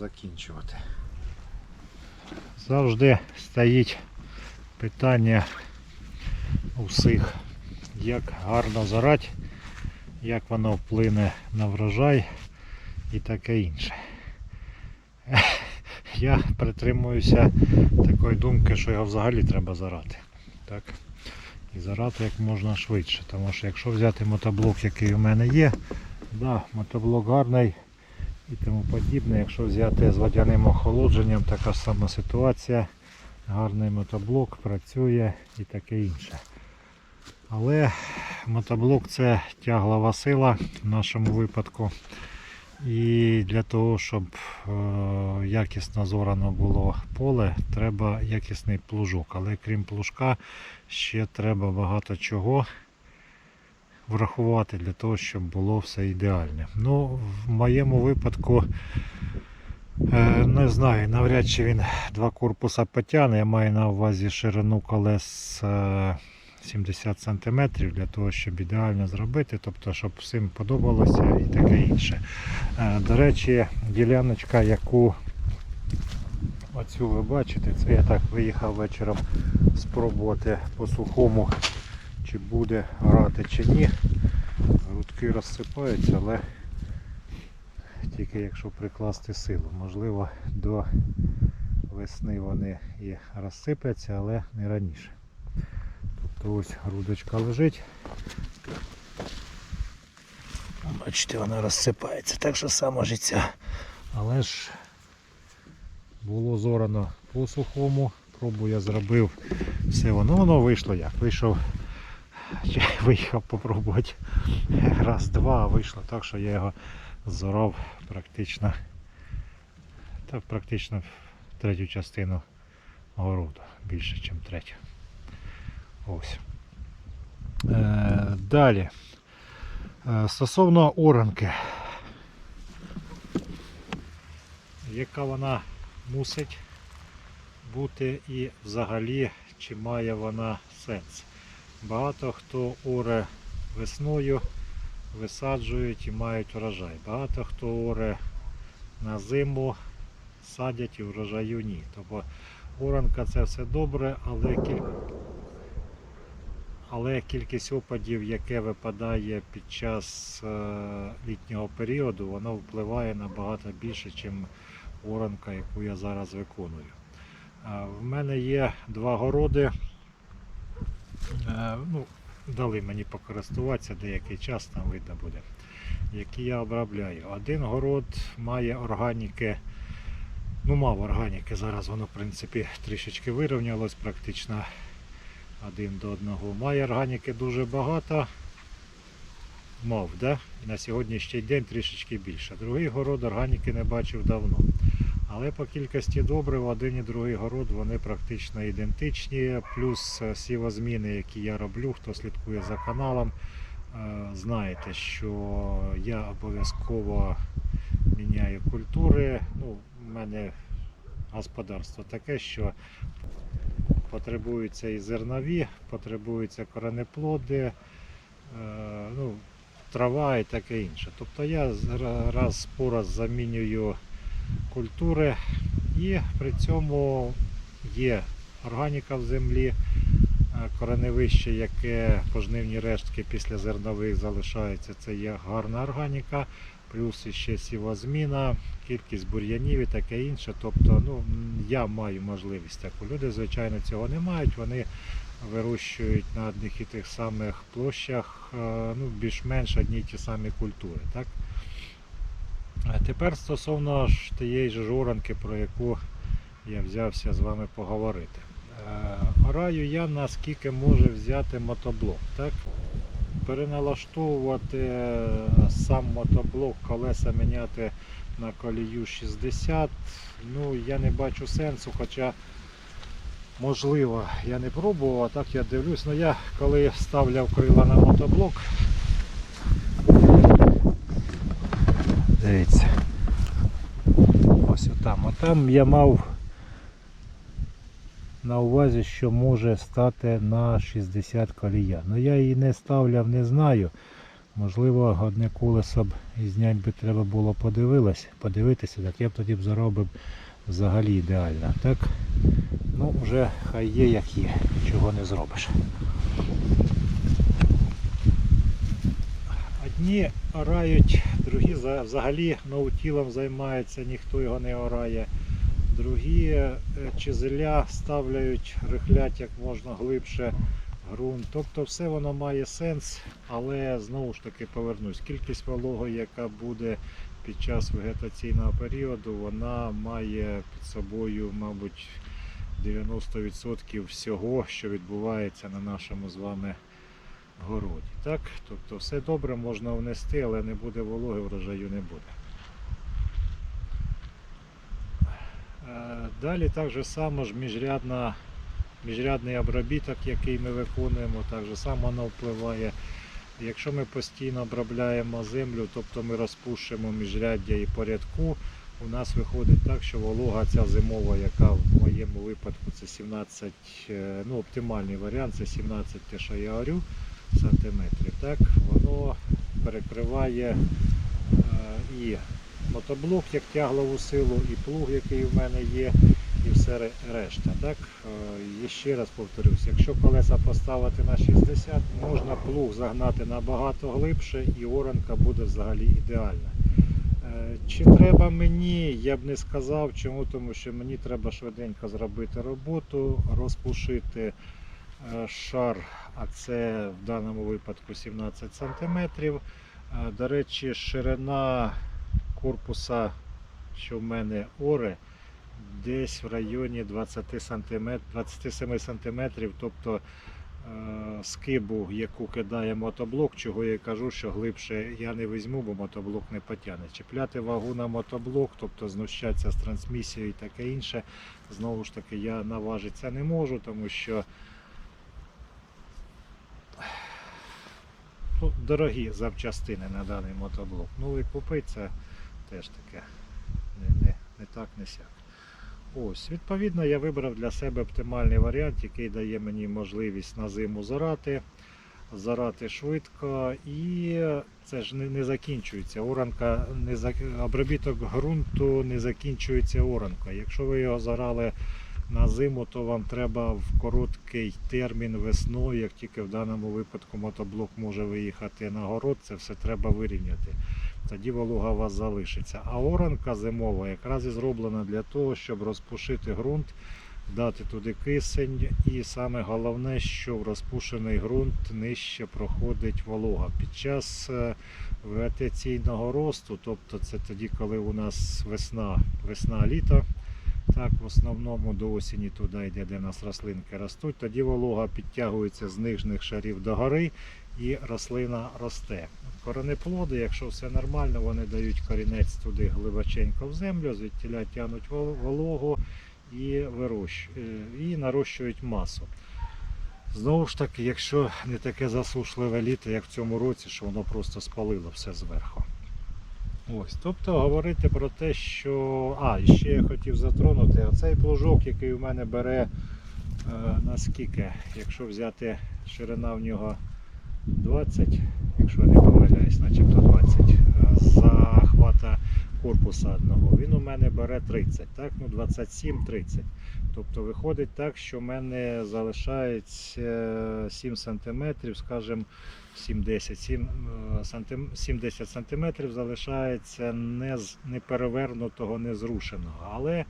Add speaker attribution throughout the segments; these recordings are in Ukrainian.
Speaker 1: закінчувати. Завжди стоїть питання у всіх, як гарно зорати, як воно вплине на врожай і таке інше. Я притримуюся такої думки, що його взагалі треба зарати. Так? І зарати як можна швидше. Тому що якщо взяти мотоблок, який у мене є, да, мотоблок гарний і тому подібне. Якщо взяти з водяним охолодженням, така сама ситуація. Гарний мотоблок працює і таке інше. Але мотоблок це тяглова сила в нашому випадку. І для того, щоб е, якісно зорано було поле, треба якісний плужок. Але крім плужка, ще треба багато чого врахувати для того, щоб було все ідеальне. Ну, в моєму випадку, е, не знаю, навряд чи він два корпуса потягне. Я маю на увазі ширину колес е, 70 см для того, щоб ідеально зробити, тобто, щоб всім подобалося і таке інше. Е, До речі, діляночка, яку оцю ви бачите, це я так виїхав вечором спробувати по сухому, чи буде грати чи ні. Грудки розсипаються, але тільки якщо прикласти силу. Можливо, до весни вони і розсипляться, але не раніше. Тобто ось грудочка лежить. Бачите, вона розсипається, так що сама життя. Але ж було зорано по сухому. Пробу я зробив все воно, воно вийшло як. Вийшов, чи виїхав попробувати раз, два, а вийшло так, що я його зорав практично, та практично третю частину городу, більше, ніж третю. Ось. Е, далі. Е, Стосовно оранки. Яка вона мусить бути і взагалі чи має вона сенс? Багато хто оре весною, висаджують і мають врожай. Багато хто оре на зиму, садять і врожаю ні. Тобто оранка це все добре, але кілька але кількість опадів, яке випадає під час е, літнього періоду, воно впливає набагато більше, ніж оранка, яку я зараз виконую. Е, В мене є два городи. Е, Ну, дали мені покористуватися деякий час, там видно буде, які я обробляю. Один город має органіки, ну мав органіки, зараз воно в принципі трішечки вирівнялось практично один до одного. Має органіки дуже багато. Мав, да? на сьогоднішній день трішечки більше. Другий город органіки не бачив давно. Але по кількості добрив один і другий город вони практично ідентичні. Плюс е, сівозміни, які я роблю, хто слідкує за каналом, е, знаєте, що я обов'язково міняю культури. Ну, У мене господарство таке, що потребуються і зернові, потребуються коренеплоди, е, ну, трава і таке інше. Тобто я раз по раз замінюю культури і при цьому є органіка в землі, е, кореневище, яке пожнивні рештки після зернових залишаються, це є гарна органіка, плюс ще сівозміна, кількість бур'янів і таке інше. Тобто ну, я маю можливість таку. Люди, звичайно, цього не мають. Вони вирощують на одних і тих самих площах е, ну, більш-менш одні й ті самі культури. Так? Тепер стосовно ж тієї ж оранки, про яку я взявся з вами поговорити. Е, Ораю я наскільки може взяти мотоблок. Так? Переналаштовувати е, сам мотоблок, колеса міняти на колію 60. Ну, я не бачу сенсу, хоча можливо, я не пробував, а так я дивлюсь. Ну я коли ставляв крила на мотоблок. Дивіться. Ось отам. Отам я мав на увазі, що може стати на 60 колія. Ну я її не ставляв, не знаю. Можливо, одне колесо б знять би треба було подивилось, подивитися, так я б тоді б заробив взагалі ідеально. Так, ну вже хай є як є, чого не зробиш. Одні орають, другі за- взагалі ноутілом займаються, ніхто його не орає. Другі е, чизеля ставляють, рихлять як можна глибше ґрунт. Тобто все воно має сенс, але знову ж таки повернусь. Кількість вологи, яка буде під час вегетаційного періоду, вона має під собою, мабуть, 90% всього, що відбувається на нашому з вами городі. Так? Тобто все добре можна внести, але не буде вологи, врожаю не буде. Е, Далі так же само ж міжрядна, міжрядний обробіток, який ми виконуємо, так же само воно впливає. Якщо ми постійно обробляємо землю, тобто ми розпушуємо міжряддя і порядку, у нас виходить так, що волога ця зимова, яка в моєму випадку це 17, е, ну оптимальний варіант, це 17 те, що я говорю, сантиметрів, так, воно перекриває е, і мотоблок як тяглову силу, і плуг, який в мене є, і все решта. Так? Е, І ще раз повторюсь, якщо колеса поставити на 60, можна плуг загнати набагато глибше і оранка буде взагалі ідеальна. Е, Чи треба мені, я б не сказав, чому, тому що мені треба швиденько зробити роботу, розпушити шар, а це в даному випадку 17 см. До речі, ширина корпуса, що в мене оре, десь в районі 20 см, 27 см, тобто е, скибу, яку кидає мотоблок, чого я кажу, що глибше я не візьму, бо мотоблок не потягне. Чіпляти вагу на мотоблок, тобто знущатися з трансмісією і таке інше, знову ж таки, я наважитися не можу, тому що ну, дорогі запчастини на даний мотоблок. Ну і купити це теж таке не, не, не так, не сяк. Ось, відповідно, я вибрав для себе оптимальний варіант, який дає мені можливість на зиму зарати, зарати швидко і це ж не, не закінчується. Оранка не зак- обробіток ґрунту не закінчується оранкою. Якщо ви його зарали на зиму, то вам треба в короткий термін весною, як тільки в даному випадку мотоблок може виїхати на город, це все треба вирівняти. Тоді волога у вас залишиться. А оранка зимова якраз і зроблена для того, щоб розпушити ґрунт, дати туди кисень. І саме головне, що в розпушений ґрунт нижче проходить волога. Під час е, вегетаційного росту, тобто це тоді, коли у нас весна, весна-літо, так, в основному до осені туди йде, де в нас рослинки ростуть, тоді волога підтягується з нижніх шарів до гори і рослина росте. Коренеплоди, якщо все нормально, вони дають корінець туди глибоченько в землю, звідтіля тягнуть вологу і, е, і нарощують масу. Знову ж таки, якщо не таке засушливе літо, як в цьому році, що воно просто спалило все зверху. Ось, тобто говорити про те, що. А, і ще я хотів затронути, оцей плужок, який у мене бере е, наскільки, якщо взяти ширина в нього 20, якщо я не помиляюсь, начебто 20 е, захвата корпуса одного, він у мене бере 30, так? Ну 27-30. Тобто виходить так, що в мене залишається 7 см, скажімо, 7-10 7, е, 7-10 см залишається не, з- не перевернутого, не зрушеного. Але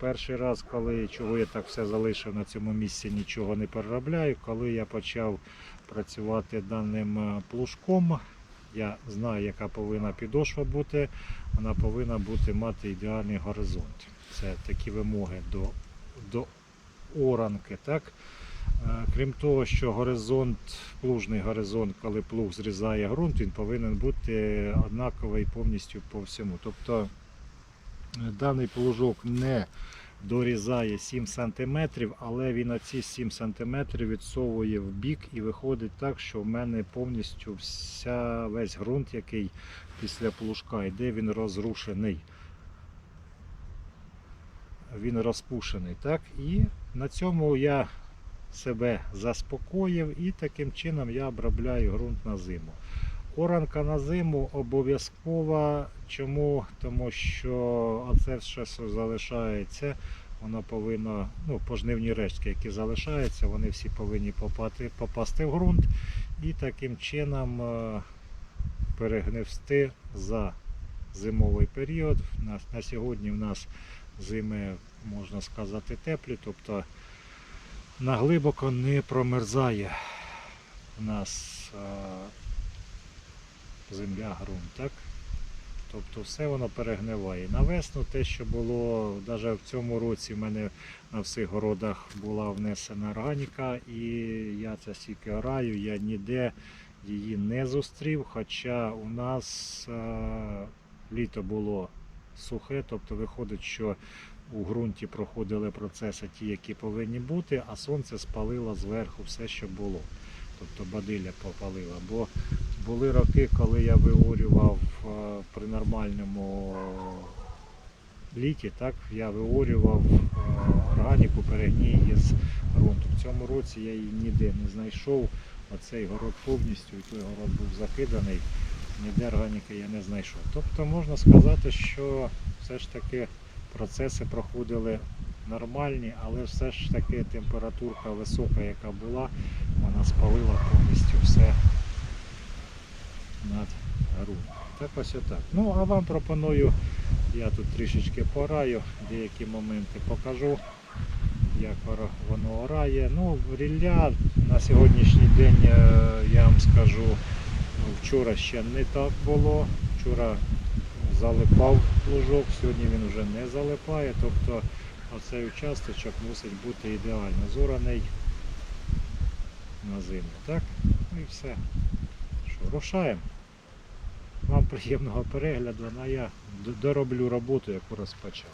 Speaker 1: перший раз, коли чого я так все залишив на цьому місці, нічого не переробляю, коли я почав працювати даним е, плужком, я знаю, яка повинна підошва бути. Вона повинна бути мати ідеальний горизонт. Це такі вимоги до, до оранки. Так? Е, Крім того, що горизонт, плужний горизонт, коли плуг зрізає ґрунт, він повинен бути однаковий повністю по всьому. Тобто е, даний плужок не дорізає 7 см, але він оці 7 см відсовує в бік і виходить так, що в мене повністю вся, весь ґрунт, який після плужка йде, він розрушений. Він розпушений. Так? І На цьому я себе заспокоїв і таким чином я обробляю ґрунт на зиму. Оранка на зиму обов'язкова. Чому? Тому що оце все, що залишається, воно повинно, ну, пожнивні рештки, які залишаються, вони всі повинні попати, попасти в ґрунт і таким чином е, перегнивсти за зимовий період. На, на сьогодні в нас зими, можна сказати, теплі, тобто наглибоко не промерзає у нас е, земля, ґрунт, так? Тобто все воно перегниває. На весну те, що було, навіть в цьому році в мене на всіх городах була внесена органіка, і я це стільки ораю, я ніде її не зустрів, хоча у нас е, літо було сухе, тобто виходить, що у ґрунті проходили процеси ті, які повинні бути, а сонце спалило зверху все, що було. Тобто бадилля попалила. Бо були роки, коли я виорював е, при нормальному літі, так, я виорював е, органіку перегній із ґрунту. В цьому році я її ніде не знайшов. Оцей город повністю, і той город був закиданий, ніде органіки я не знайшов. Тобто можна сказати, що все ж таки процеси проходили нормальні, але все ж таки температурка висока, яка була, вона спалила повністю все над ґрунт. Так ось отак. Ну, а вам пропоную, я тут трішечки пораю, деякі моменти покажу, як воно орає. Ну, рілля на сьогоднішній день, е, я вам скажу, вчора ще не так було. Вчора залипав лужок, сьогодні він вже не залипає. Тобто оцей участочок мусить бути ідеально зораний на зиму. Так? Ну і все. Що, рушаємо. Вам приємного перегляду, а я дороблю роботу, яку розпочав.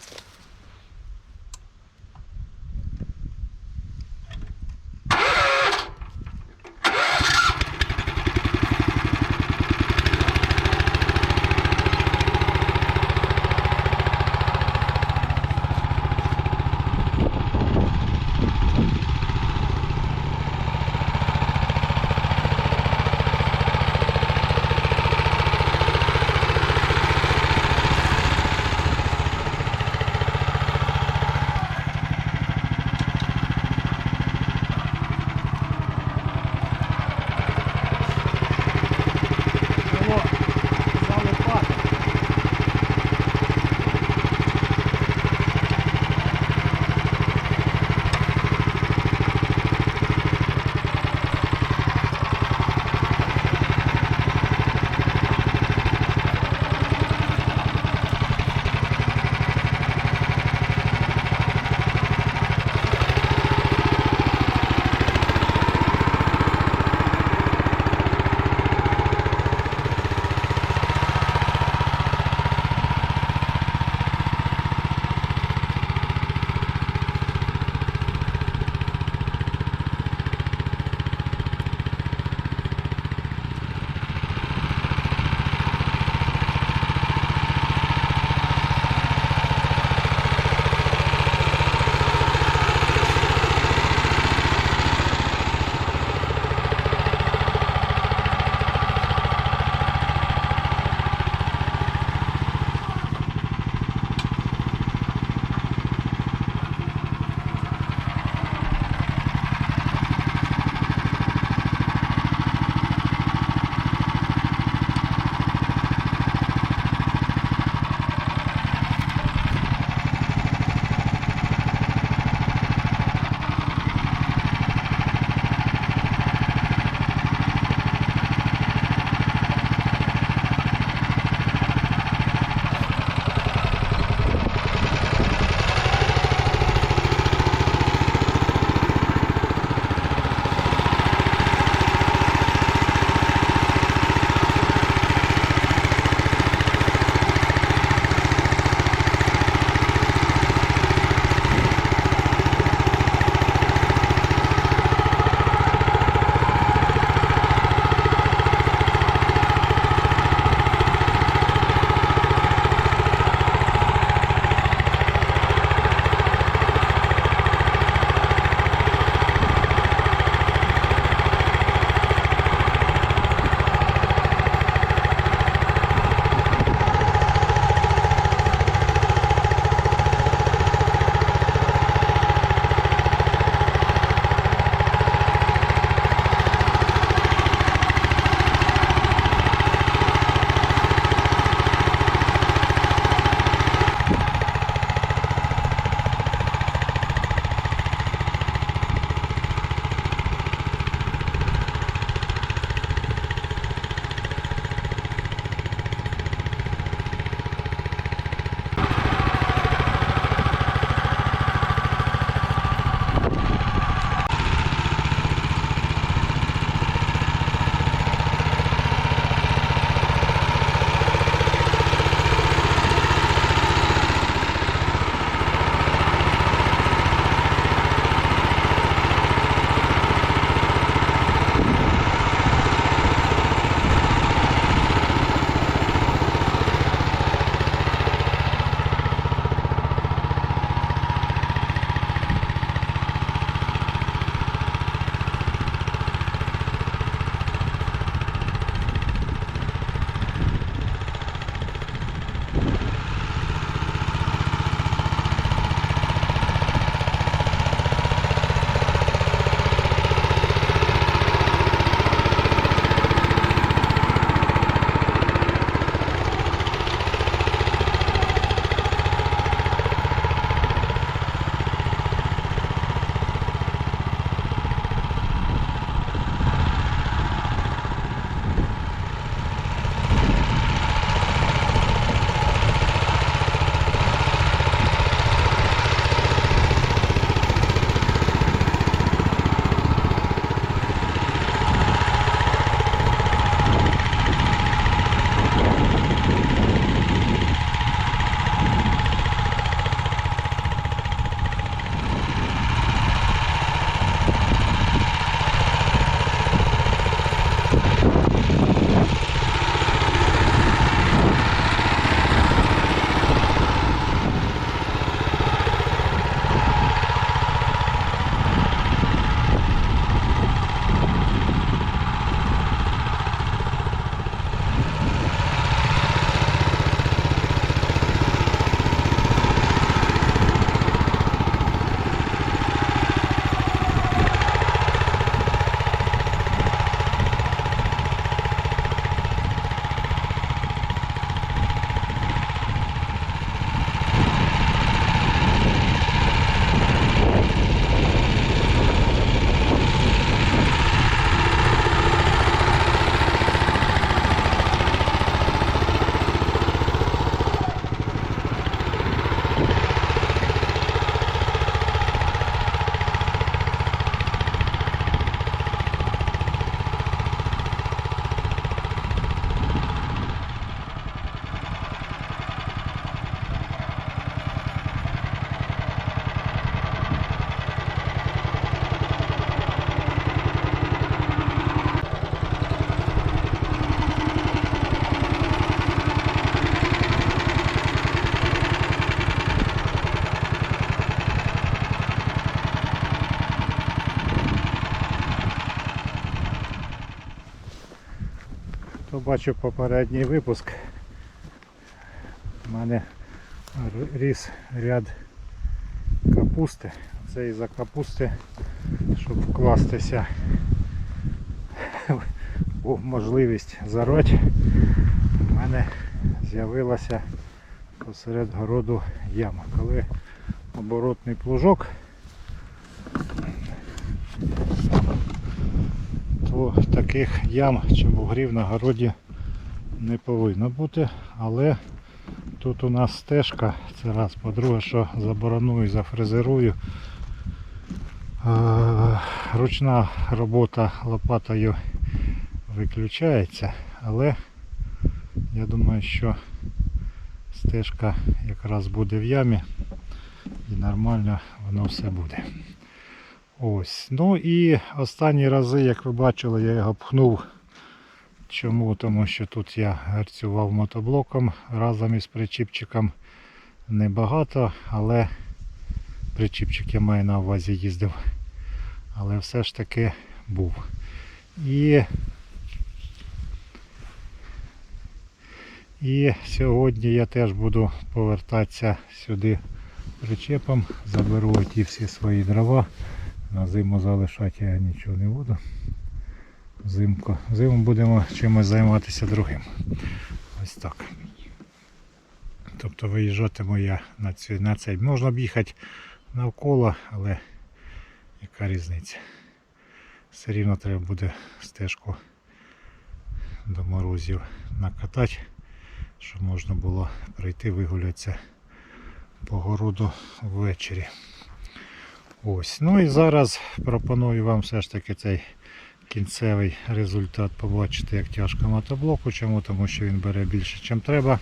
Speaker 1: Бачив попередній випуск, у мене ріс ряд капусти. Це із-за капусти, щоб вкластися був можливість зарoti, у мене з'явилася посеред городу яма. Коли оборотний плужок, то таких ям чи бугрів на городі не повинно бути, але тут у нас стежка, це раз, по-друге, що забороную, зафрезерую. Е, Ручна робота лопатою виключається, але я думаю, що стежка якраз буде в ямі і нормально воно все буде. Ось. Ну і останні рази, як ви бачили, я його пхнув. Чому? Тому що тут я гарцював мотоблоком разом із причіпчиком небагато, але причіпчик я маю на увазі їздив. Але все ж таки був. І І сьогодні я теж буду повертатися сюди причепом, заберу ті всі свої дрова. На зиму залишати я нічого не буду. Взимку. Зиму будемо чимось займатися другим. Ось так. Тобто виїжджатиму я на, цю, на цей. Можна б їхати навколо, але яка різниця? Все рівно треба буде стежку до морозів накатати щоб можна було прийти вигулятися по городу ввечері. Ось. Ну і зараз пропоную вам все ж таки цей кінцевий результат побачити, як тяжко мотоблоку. Чому? Тому що він бере більше, ніж треба.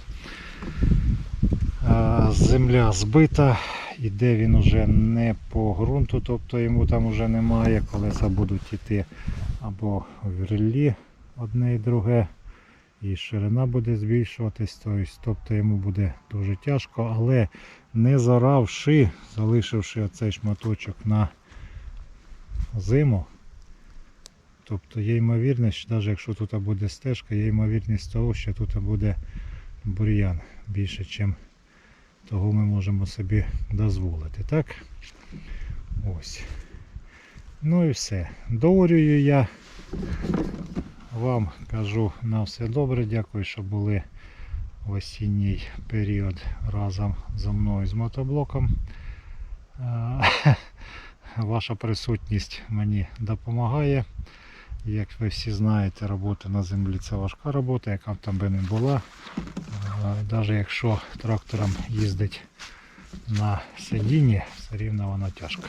Speaker 1: Земля збита, іде він уже не по ґрунту, тобто йому там вже немає. Колеса будуть йти або в реллі одне і друге і ширина буде збільшуватись, тобто йому буде дуже тяжко, але не заравши, залишивши оцей шматочок на зиму, тобто є ймовірність, навіть якщо тут буде стежка, є ймовірність того, що тут буде бур'ян більше, ніж того ми можемо собі дозволити. так? Ось. Ну і все. Доорюю я вам кажу на все добре. Дякую, що були в осінній період разом зі мною з мотоблоком. Е, Ваша присутність мені допомагає. Як ви всі знаєте, робота на землі це важка робота, яка б там би не була. Навіть якщо трактором їздить на сидінні, все рівно вона тяжка.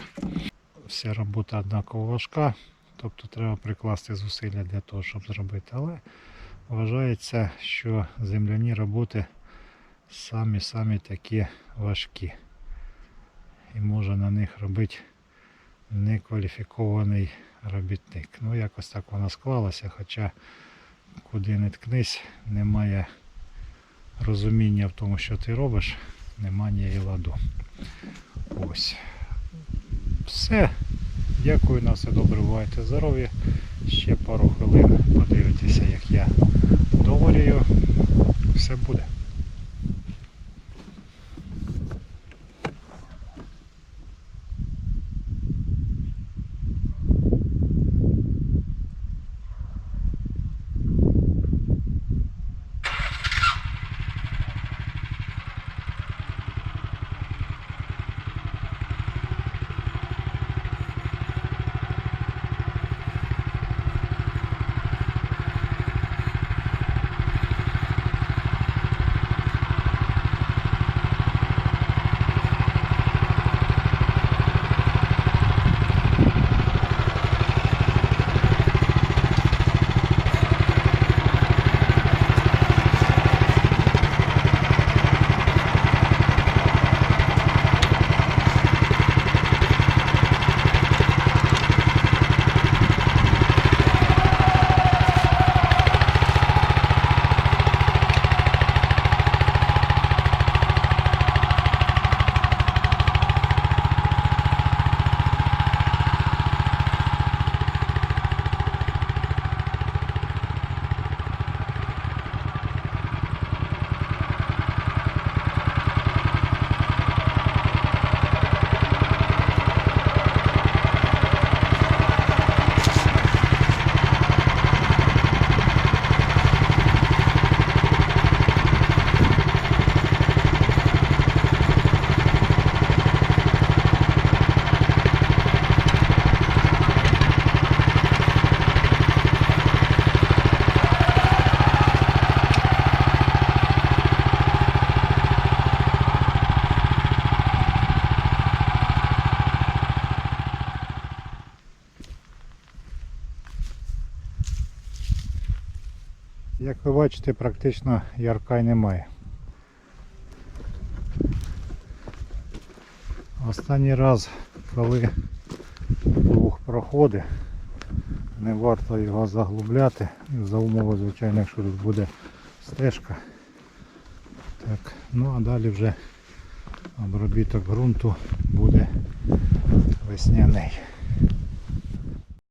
Speaker 1: Вся робота однаково важка. Тобто треба прикласти зусилля для того, щоб зробити. Але вважається, що земляні роботи самі-самі такі важкі. І може на них робити некваліфікований робітник. Ну якось так вона склалася, хоча куди не ткнись, немає розуміння в тому, що ти робиш, немає нієї ладу. Ось. Все. Дякую, на все добре, бувайте здорові. Ще пару хвилин подивитися, як я доварюю. Все буде. Бачите, практично ярка й немає. Останній раз, коли плуг проходить, не варто його заглубляти. За умови, звичайно, якщо тут буде стежка. Так, ну а далі вже обробіток ґрунту буде весняний.